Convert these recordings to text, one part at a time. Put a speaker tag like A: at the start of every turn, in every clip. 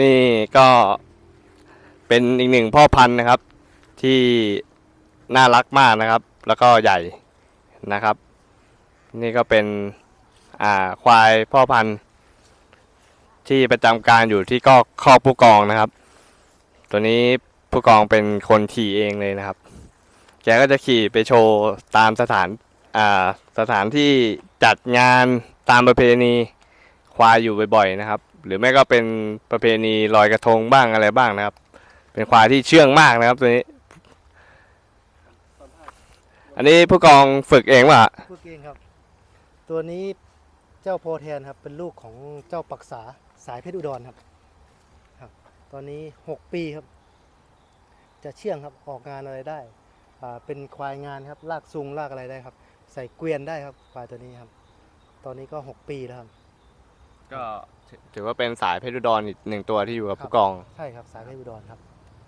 A: นี่ก็เป็นอีกหนึ่งพ่อพันธุ์นะครับ ที่น่ารักมากนะครับ แล้วก็ใหญ่นะครับ นี่ก็เป็นอ่าควายพ่อพันธุ์ ที่ประจำการอยู่ที่ก็คอกผู้กองนะครับ ตัวนี้ผู้กองเป็นคนขี่เองเลยนะครับ แกก็จะขี่ไปโชว์ตามสถานอ่าสถานที่จัดงานตามประเพณีควายอยู่บ่อยๆนะครับ หรือไม่ก็เป็นประเพณีลอยกระทงบ้างอะไรบ้างนะครับ เป็นควายที่เชื่องมากนะครับตัวนี้ อันนี้ผู้กองฝึกเองว่ะ
B: พูดเองครับ ตัวนี้เจ้าโพแทนครับเป็นลูกของเจ้าปักษาสายเพชรอุดรครับครับ ตอนนี้ 6 ปีครับ จะเชื่องครับออกงานอะไรได้อ่าเป็นควายงานครับลากซุงลากอะไรได้ครับ ใส่เกวียนได้ครับควายตัวนี้ครับ ตอนนี้ก็ 6 ปีแล้วครับ
A: ก็ถือว่าเป็นสายเพชรอุดรอีกหนึ่งตัวที่อยู่กับผู้กอง
B: ใช่ครับสายเพชรอุดรครับ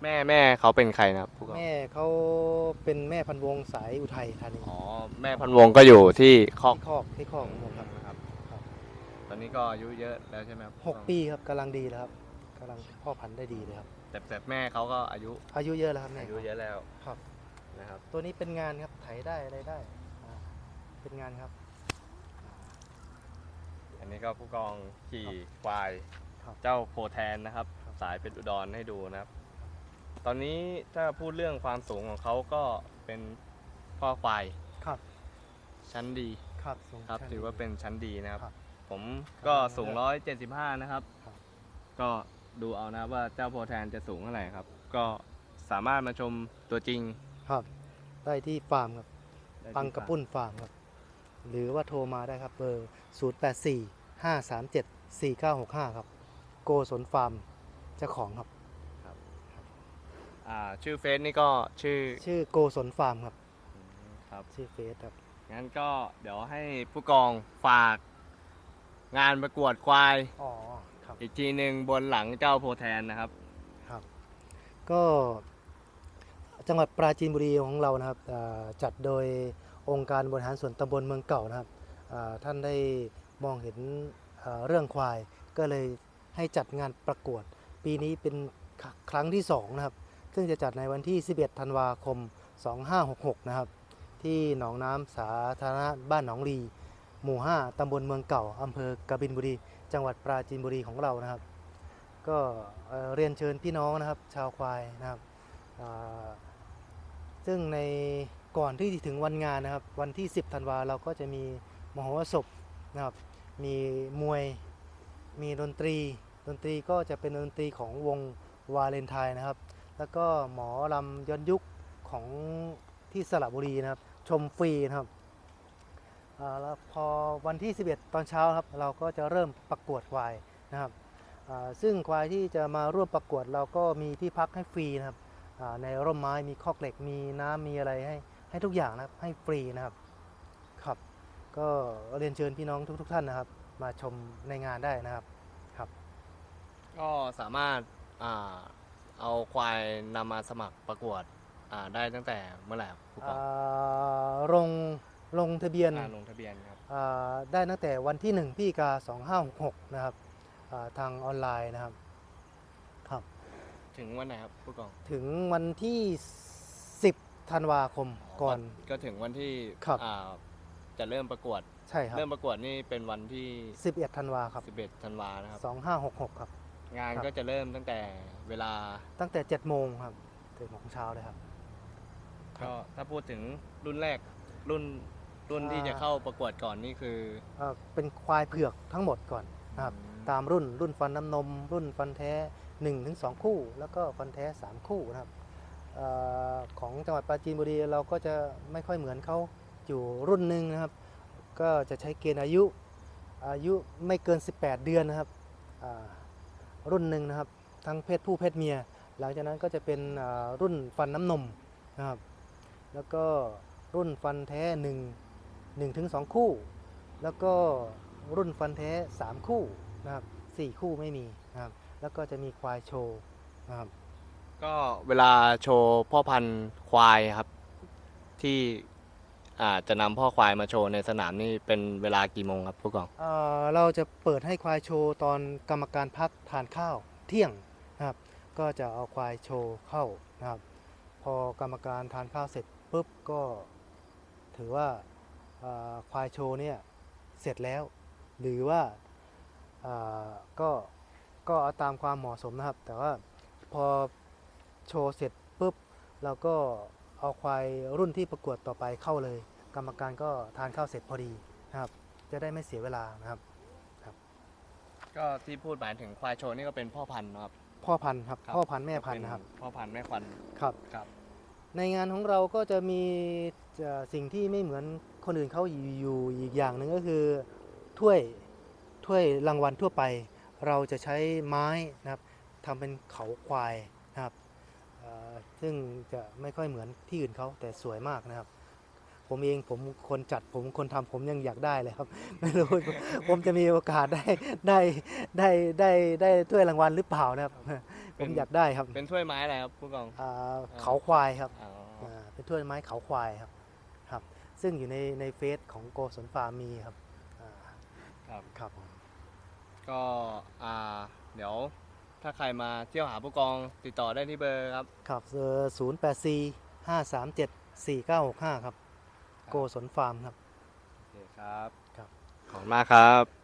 A: แม่แม่เขาเป็นใครนะครับผู้กอง
B: แม่เขาเป็นแม่พันธุ์วงสายอุทัยธานี
A: อ๋อแม่พันวงก็อยู่ที่คอก
B: ที่คอกที่คอกของผมครับ
A: ครับ
B: ครับ
A: ตอนนี้ก็อายุเยอะแล้วใช่ไหมครับ
B: หกปีครับกำลังดีแล้วครับกำลังพ่อพันธุ์ได้ดีเลยครับ
A: แต่แต่แม่เขาก็อายุ
B: อายุเยอะแล้วครับแม่
A: อายุเยอะแล้ว
B: ครับ
A: นะครับ
B: ตัวนี้เป็นงานครับไถได้อะไรได้อ่าเป็นงานครับ
A: อั นนี้ก็ผู้กองขี่ควาย
B: ครับ
A: เจ้าโพแทนนะครับ
B: ครับ
A: สายเป็นอุดรให้ดูนะครับ ตอนนี้ถ้าพูดเรื่องความสูงของเขาก็เป็นพ่อควาย
B: ครับ
A: ชั้นดี
B: ครับทง
A: ครับ
B: ชัน
A: ถือว่าเป็นชั้นดีนะครับ
B: ครับ
A: ผมก็สูงร้อยเจ็ดสิบห้านะครับ
B: ครับ
A: ก็ดูเอานะว่าเจ้าโพแทนจะสูงเท่าไหร่ครับ ก็สามารถมาชมตัวจริง
B: ครับ ได้ที่ฟาร์มครับ
A: ได้ที่
B: ปังกระปุ้นฟาร์มครับ หรือว่าโทรมาได้ครับเบอร์ 0 8 4 5 3 7 4 9 6 5 ครับ โกสนฟาร์มเจ้าของครับ
A: อ่าชื่อเฟซนี่ก็ชื่อ
B: ชื่อโกสนฟาร์มครับ
A: ครับ
B: ชื่อเฟซครับ
A: งั้นก็เดี๋ยวให้ผู้กองฝากงานประกวดควาย
B: อ๋อ ครับ
A: อีกทีหนึ่งบนหลังเจ้าโพแทนนะครับ
B: ครับก็จังหวัดปราจีนบุรีของเรานะครับอ่าจัดโดยองค์การบริหารส่วนตำบลเมืองเก่านะครับอ่าท่านได้ มองเห็นเรื่องควาย ก็เลยให้จัดงานประกวด ปีนี้เป็นครั้งที่2นะครับ ซึ่งจะจัดในวันที่ 11 ธันวาคม 2566 นะครับ ที่หนองน้ำสาธารณะบ้านหนองลี หมู่ 5 ตำบลเมืองเก่าอำเภอกบินบุรี จังหวัดปราจีนบุรีของเรานะครับ ก็เรียนเชิญพี่น้องนะครับ ชาวควายนะครับ ซึ่งในก่อนที่จะถึงวันงานนะครับ วันที่ 10 ธันวาเราก็จะมีมโหสพนะครับ มีมวย มีดนตรี ดนตรีก็จะเป็นดนตรีของวงวาเลนไทน์นะครับ แล้วก็หมอลำย้อนยุคของที่สระบุรีนะครับ ชมฟรีนะครับแล้วพอวันที่ 11 ตอนเช้าครับ เราก็จะเริ่มประกวดควายนะครับซึ่งควายที่จะมาร่วมประกวดเราก็มีที่พักให้ฟรีนะครับในร่มไม้มีคอกเหล็กมีน้ำมีอะไรให้ให้ทุกอย่างนะครับให้ฟรีนะครับ ก็เรียนเชิญพี่น้องทุกๆท่านนะครับ มาชมในงานได้นะครับ
A: ก็สามารถอ่าเอาควายนำมาสมัครประกวดอ่าได้ตั้งแต่เมื่อไหร่ครับผู้กอง
B: อ่าลงลงทะเบียน
A: อ่าลงทะเบียนครับ
B: อ่าได้ตั้งแต่วันที่1พฤศจิกา2566 นะครับอ่าทางออนไลน์นะครับครับ
A: ถึงวันไหนครับผู้กอง
B: ถึงวันที่ 10 ธันวาคมก่อน
A: ก็ถึงวันที่
B: ครับ
A: อ่า จะเริ่มประกวด
B: ใช่ครับ
A: เริ่มประกวดนี่เป็นวันที่
B: 11ธันวาครับ
A: 11ธันวานะครับ
B: 2566 ครับ
A: งาน
B: ครับ
A: ก็จะเริ่มตั้งแต่เวลา
B: ตั้งแต่7โมงครับ7โมงเช้าเลยครับครับ
A: ก็ถ้าพูดถึงรุ่นแรกรุ่นรุ่นที่
B: อ่า
A: จะเข้าประกวดก่อนนี่คือ
B: เอ่อเป็นควายเผือกทั้งหมดก่อนนะครับ
A: อืม
B: ตามรุ่นรุ่นฟันน้ำนม รุ่นฟันแท้1ถึง2คู่ แล้วก็ฟันแท้ 3 คู่นะครับเออของจังหวัดปราจีนบุรีเราก็จะไม่ค่อยเหมือนเขา อยู่รุ่นหนึ่งนะครับ ก็จะใช้เกณฑ์อายุอายุไม่เกิน 18 เดือนนะครับรุ่นหนึ่งนะครับ ทั้งเพศผู้เพศเมีย หลังจากนั้นก็จะเป็นรุ่นฟันน้ำนมนะครับ แล้วก็รุ่นฟันแท้1 1ถึง2คู่ แล้วก็รุ่นฟันแท้ 3 คู่นะครับ4คู่ไม่มีนะครับ แล้วก็จะมีควายโชว์นะครับ
A: ก็เวลาโชว์พ่อพันธุ์ควายครับที่ อาจะนำพ่อควายมาโชว์ในสนามนี่เป็นเวลากี่โมงครับผู้กอง
B: เอ่อเราจะเปิดให้ควายโชว์ตอนกรรมการพักทานข้าวเที่ยงนะครับ ก็จะเอาควายโชว์เข้านะครับ พอกรรมการทานข้าวเสร็จปุ๊บก็ถือว่าอ่าควายโชว์เนี่ยเสร็จแล้ว หรือว่าอ่าก็ก็เอาตามความเหมาะสมนะครับ แต่ว่าพอโชว์เสร็จปุ๊บเราก็ เอาควายรุ่นที่ประกวดต่อไปเข้าเลย กรรมการก็ทานข้าวเสร็จพอดีนะครับ จะได้ไม่เสียเวลานะครับ
A: ก็ที่พูดหมายถึงควายโชว์นี่ก็เป็นพ่อพันธุ์นะครับ
B: พ่อพันธุ์ครับ
A: ครับ
B: พ่อพันธุ์แม่พันธุ์นะครับ
A: เป็นพ่อพันธุ์แม่พันธุ์
B: ครับ
A: ครับ
B: ในงานของเราก็จะมีเอ่อสิ่งที่ไม่เหมือนคนอื่นเขาอยู่อยู่อีกอย่างหนึ่งก็คือถ้วยถ้วยรางวัลทั่วไป เราจะใช้ไม้นะครับทำเป็นเขาควายนะครับเอ่อ ซึ่งจะไม่ค่อยเหมือนที่อื่นเขาแต่สวยมากนะครับ ผมเองผมคนจัดผมคนทำผมยังอยากได้เลยครับ ไม่รู้ผมจะมีโอกาสได้ได้ได้ได้ได้ถ้วยรางวัลหรือเปล่านะครับผมอยากได้ครับ
A: เป็นถ้วยไม้อะไรครับผู้กอง
B: อ่าเขาควายครับ
A: อ๋อ
B: อ่าเป็นถ้วยไม้เขาควายครับครับ ซึ่งอยู่ในในเฟซของโกศลฟาร์มมีครับอ่า
A: ครับ
B: ครับผม
A: ก็อ่าเดี๋ยว ถ้าใครมาเที่ยวหาผู้กองติดต่อได้ที่เบอร์ครับ
B: ครับศูนย์แปดสี่ห้าสามเจ็ดสี่เก้าหกห้าครับ โกศลฟาร์มครับ
A: โอเคครับ
B: ครับ
A: ขอบคุณมากครับ